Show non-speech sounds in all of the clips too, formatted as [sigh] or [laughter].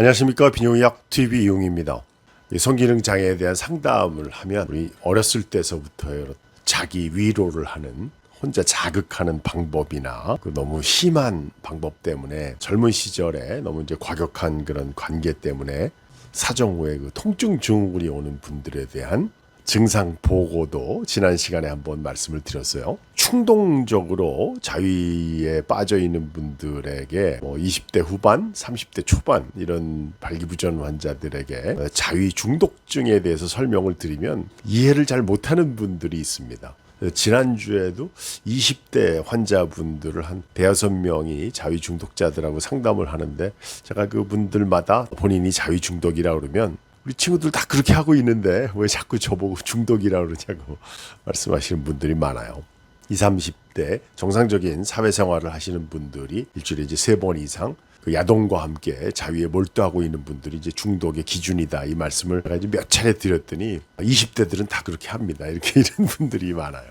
안녕하십니까 비뇨의학 TV 이용입니다. 이 성기능 장애에 대한 상담을 하면 우리 어렸을 때서부터 자기 위로를 하는 혼자 자극하는 방법이나 그 너무 심한 방법 때문에 젊은 시절에 너무 이제 과격한 그런 관계 때문에 사정 후에 그 통증 증후군이 오는 분들에 대한 증상 보고도 지난 시간에 한번 말씀을 드렸어요. 충동적으로 자위에 빠져 있는 분들에게 뭐 20대 후반, 30대 초반 이런 발기부전 환자들에게 자위 중독증에 대해서 설명을 드리면 이해를 잘 못하는 분들이 있습니다. 지난주에도 20대 환자분들을 한 대여섯 명이 자위 중독자들하고 상담을 하는데 제가 그분들마다 본인이 자위 중독이라 그러면 우리 친구들 다 그렇게 하고 있는데 왜 자꾸 저보고 중독이라 그러냐고 [laughs] 말씀하시는 분들이 많아요. 20, 30대 정상적인 사회생활을 하시는 분들이 일주일에 이제 세 번 이상 그 야동과 함께 자위에 몰두하고 있는 분들이 이제 중독의 기준이다 이 말씀을 몇 차례 드렸더니 20대들은 다 그렇게 합니다 이렇게 [laughs] 이런 분들이 많아요.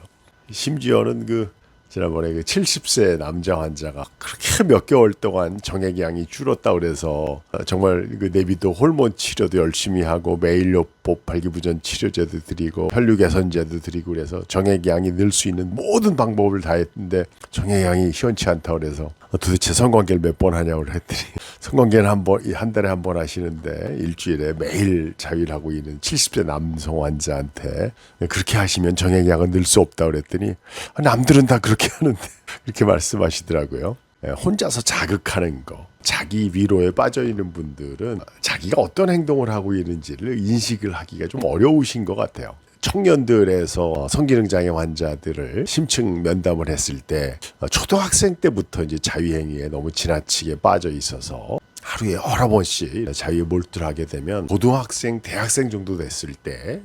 심지어는 그 지난번에 그 70세 남자 환자가 그렇게 몇 개월 동안 정액량이 줄었다 그래서 정말 그 내비도 호르몬 치료도 열심히 하고 매일 요법 발기부전 치료제도 드리고 혈류 개선제도 드리고 그래서 정액량이 늘 수 있는 모든 방법을 다 했는데 정액량이 시원치 않다 그래서 도대체 성관계를 몇 번 하냐고 했더니 [laughs] 성관계는 한 번, 한 달에 한 번 하시는데 일주일에 매일 자위를 하고 있는 70세 남성 환자한테 그렇게 하시면 정액량은 늘 수 없다 그랬더니 아, 남들은 다 그렇게 [laughs] 하는데 그렇게 말씀하시더라고요. 예, 혼자서 자극하는 거, 자기 위로에 빠져 있는 분들은 자기가 어떤 행동을 하고 있는지를 인식을 하기가 좀 어려우신 것 같아요. 청년들에서 성기능 장애 환자들을 심층 면담을 했을 때 어, 초등학생 때부터 이제 자위행위에 너무 지나치게 빠져 있어서 하루에 여러 번씩 자유에 몰두를 하게 되면 고등학생, 대학생 정도 됐을 때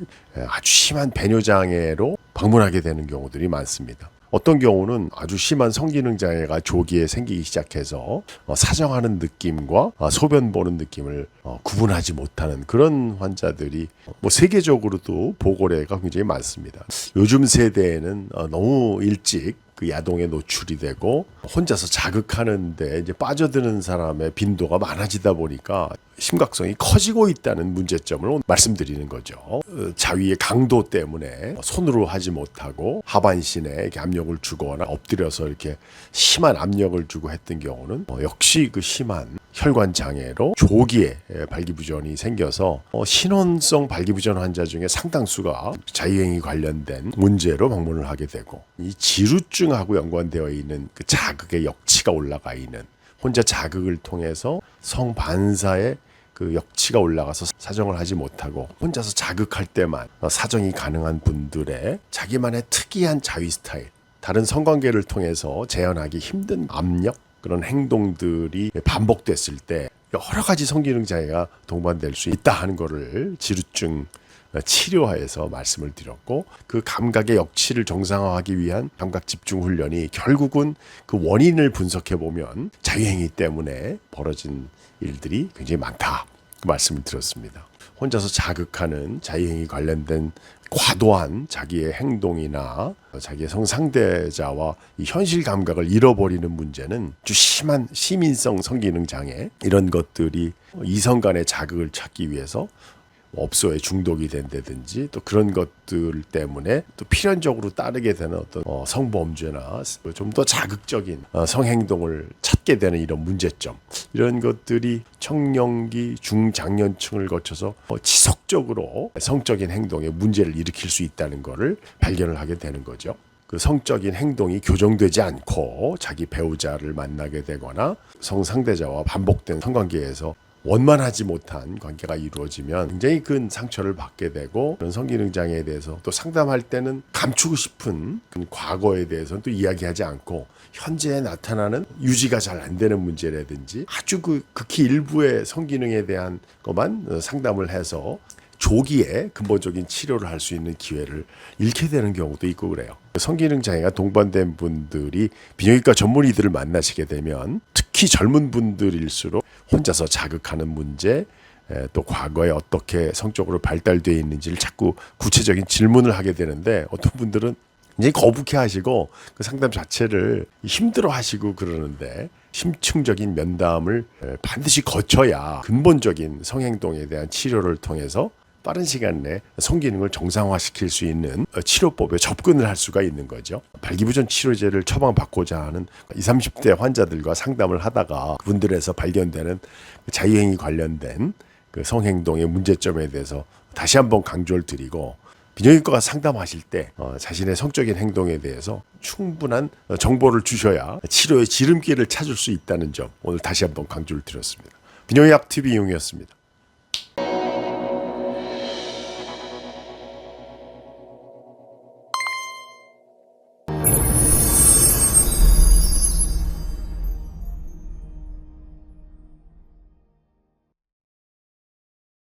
아주 심한 배뇨 장애로 방문하게 되는 경우들이 많습니다. 어떤 경우는 아주 심한 성기능 장애가 조기에 생기기 시작해서 어, 사정하는 느낌과 어, 소변 보는 느낌을 어, 구분하지 못하는 그런 환자들이 뭐 세계적으로도 보고례가 굉장히 많습니다. 요즘 세대에는 어, 너무 일찍 그 야동에 노출이 되고 혼자서 자극하는데 이제 빠져드는 사람의 빈도가 많아지다 보니까 심각성이 커지고 있다는 문제점을 말씀드리는 거죠. 어, 자위의 강도 때문에 손으로 하지 못하고 하반신에 압력을 주거나 엎드려서 이렇게 심한 압력을 주고 했던 경우는 어, 역시 그 심한 혈관 장애로 조기에 발기부전이 생겨서 어, 신원성 발기부전 환자 중에 상당수가 자유행위 관련된 문제로 방문을 하게 되고 이 지루증하고 연관되어 있는 그 자극의 역치가 올라가 있는 혼자 자극을 통해서 성반사의 그 역치가 올라가서 사정을 하지 못하고 혼자서 자극할 때만 어, 사정이 가능한 분들의 자기만의 특이한 자위 스타일 다른 성관계를 통해서 재현하기 힘든 압력 그런 행동들이 반복됐을 때 여러 가지 성기능 장애가 동반될 수 있다 하는 거를 지루증 치료하에서 말씀을 드렸고 그 감각의 역치를 정상화하기 위한 감각 집중 훈련이 결국은 그 원인을 분석해 보면 자유행위 때문에 벌어진 일들이 굉장히 많다 그 말씀을 드렸습니다. 혼자서 자극하는 자유행위 관련된 과도한 자기의 행동이나 자기의 성상대자와 이 현실 감각을 잃어버리는 문제는 아주 심한 시민성 성기능 장애 이런 것들이 이성 간의 자극을 찾기 위해서 업소에 중독이 된다든지 또 그런 것들 때문에 또 필연적으로 따르게 되는 어떤 어, 성범죄나 좀 더 자극적인 어, 성행동을 찾게 되는 이런 문제점 이런 것들이 청년기 중장년층을 거쳐서 어, 지속적으로 성적인 행동에 문제를 일으킬 수 있다는 것을 발견을 하게 되는 거죠. 그 성적인 행동이 교정되지 않고 자기 배우자를 만나게 되거나 성상대자와 반복된 성관계에서 원만하지 못한 관계가 이루어지면 굉장히 큰 상처를 받게 되고 그런 성기능 장애에 대해서 또 상담할 때는 감추고 싶은 그 과거에 대해서는 또 이야기하지 않고 현재에 나타나는 유지가 잘 안 되는 문제라든지 아주 그 극히 일부의 성기능에 대한 것만 어, 상담을 해서 조기에 근본적인 치료를 할 수 있는 기회를 잃게 되는 경우도 있고 그래요. 성기능 장애가 동반된 분들이 비뇨기과 전문의들을 만나시게 되면 특히 젊은 분들일수록 혼자서 자극하는 문제 에, 또 과거에 어떻게 성적으로 발달되어 있는지를 자꾸 구체적인 질문을 하게 되는데 어떤 분들은 이제 거북해 하시고 그 상담 자체를 힘들어 하시고 그러는데 심층적인 면담을 에, 반드시 거쳐야 근본적인 성행동에 대한 치료를 통해서 빠른 시간 내에 성기능을 정상화시킬 수 있는 어, 치료법에 접근을 할 수가 있는 거죠. 발기부전 치료제를 처방받고자 하는 20, 30대 환자들과 상담을 하다가 그분들에서 발견되는 그 자유행위 관련된 그 성행동의 문제점에 대해서 다시 한번 강조를 드리고 비뇨기과가 상담하실 때 어, 자신의 성적인 행동에 대해서 충분한 어, 정보를 주셔야 치료의 지름길을 찾을 수 있다는 점 오늘 다시 한번 강조를 드렸습니다. 비뇨의학 TV 이용이었습니다.